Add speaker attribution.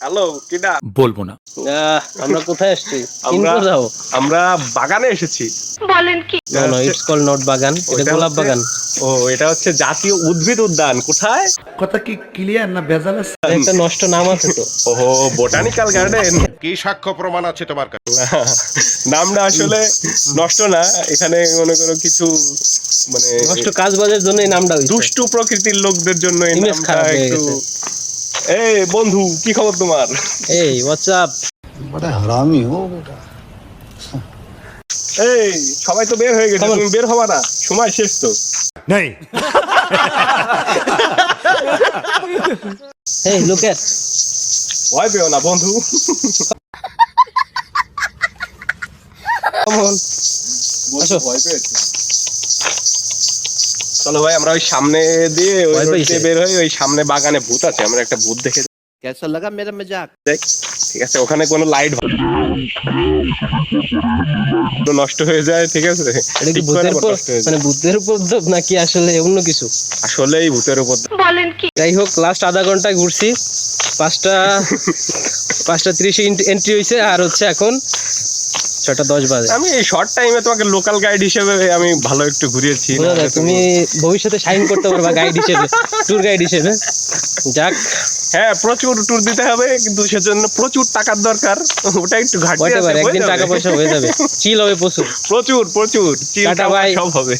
Speaker 1: Hello কিডা?
Speaker 2: বলব না।
Speaker 3: আমরা কোথায় আসছি
Speaker 1: আমরা
Speaker 3: যাও।
Speaker 1: আমরা বাগানে এসেছি।
Speaker 3: No no it's call not বাগান এটা গোলাপ বাগান।
Speaker 1: ও এটা হচ্ছে জাতীয় উদ্ভিদ উদ্যান। কোথায়?
Speaker 2: কথা কি ক্লিয়ার না আছে?
Speaker 3: একটা নষ্ট নাম আছে তো।
Speaker 1: ওহো বোটানিক্যাল গার্ডেন
Speaker 4: কি সাক্ষ্য প্রমাণ আছে তোমার কাছে?
Speaker 1: নামটা আসলে নষ্ট না এখানে মনে করো কিছু মানে
Speaker 3: নষ্ট কাজবাজের জন্য এই নামটা হইছে
Speaker 1: দুষ্ট প্রকৃতির লোকদের জন্য এই নামটা একটু এই বন্ধু কি খবর তোমার?
Speaker 3: এই হোয়াটসঅ্যাপ
Speaker 5: বড় হারামি হো
Speaker 1: এই সবাই তো বের হয়ে গেছে তুমি বের হবা না সময় শেষ তো।
Speaker 2: নেই।
Speaker 3: এই
Speaker 1: ভয় পেও না বন্ধু। ভয় পেয়েছে। চলো ভাই আমরা ওই সামনে দিয়ে ওই
Speaker 3: ভয়
Speaker 1: road
Speaker 3: পেয়েছে?
Speaker 1: দিয়ে বের হই ওই সামনে বাগানে ভূত আছে আমরা একটা ভূত দেখে
Speaker 6: कैसा लगा मेरा मजाक
Speaker 1: যাই ঠিক আছে ওখানে কোনো লাইট নষ্ট হয়ে যায় ঠিক আছে
Speaker 3: এটা কি
Speaker 1: ঠিক করে
Speaker 3: ভূতের উপর
Speaker 1: নষ্ট হয়ে যায়।
Speaker 3: মানে ভূতের উপদ্রব নাকি আসলে অন্য কিছু
Speaker 1: আসলেই ভূতের উপর
Speaker 3: যাই হোক লাস্ট আধা ঘন্টা ঘুরছি পাঁচটা পাঁচটা তিরিশে এন্ট্রি হয়েছে আর হচ্ছে এখন ছটা দশ বাজে।
Speaker 1: আমি এই শর্ট টাইমে তোমাকে লোকাল গাইড হিসেবে আমি ভালো একটু ঘুরিয়েছি
Speaker 3: তুমি ভবিষ্যতে সাইন করতে পারবা গাইড হিসেবে ট্যুর গাইড হিসেবে। যাক।
Speaker 1: হ্যাঁ প্রচুর ট্যুর দিতে হবে কিন্তু সেজন্য প্রচুর টাকার দরকার ওটা একটু ঘাটতি
Speaker 3: হোয়াট
Speaker 1: আছে
Speaker 3: একদিন টাকা পয়সা হয়ে যাবে। চিল হবে প্রচুর।
Speaker 1: প্রচুর প্রচুর চিল সব হবে।